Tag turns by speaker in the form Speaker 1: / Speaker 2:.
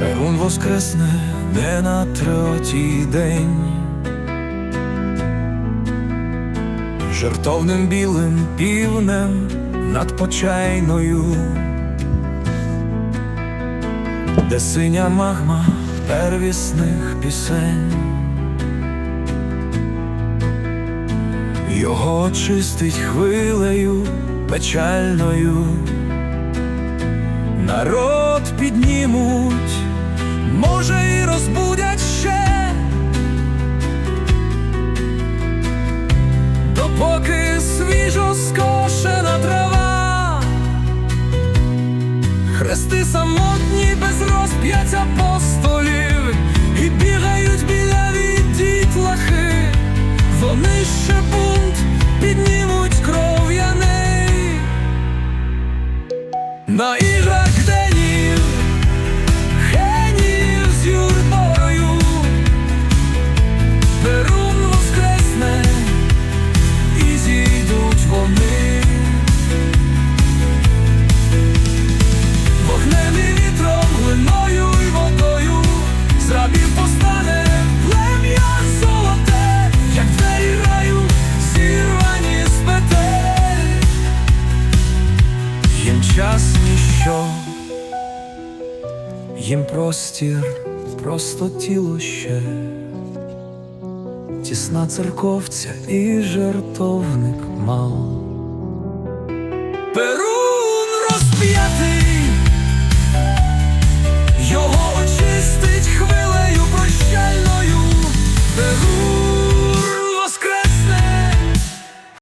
Speaker 1: Перун воскресне не на третій день. Жертовним білим півнем над почайною, де синя магма первісних пісень. Його очистить хвилею печальною. Народ піднімуть, може і розбудять ще, допоки свіжо скошена трава, хрести самотні без розп'ять апостолів, і бігають біляві дітлахи, вони ще бунт піднімуть кров'яний. Час ніщо, їм простір, просто тіло ще, тісна церковця і жертовник мав. Перу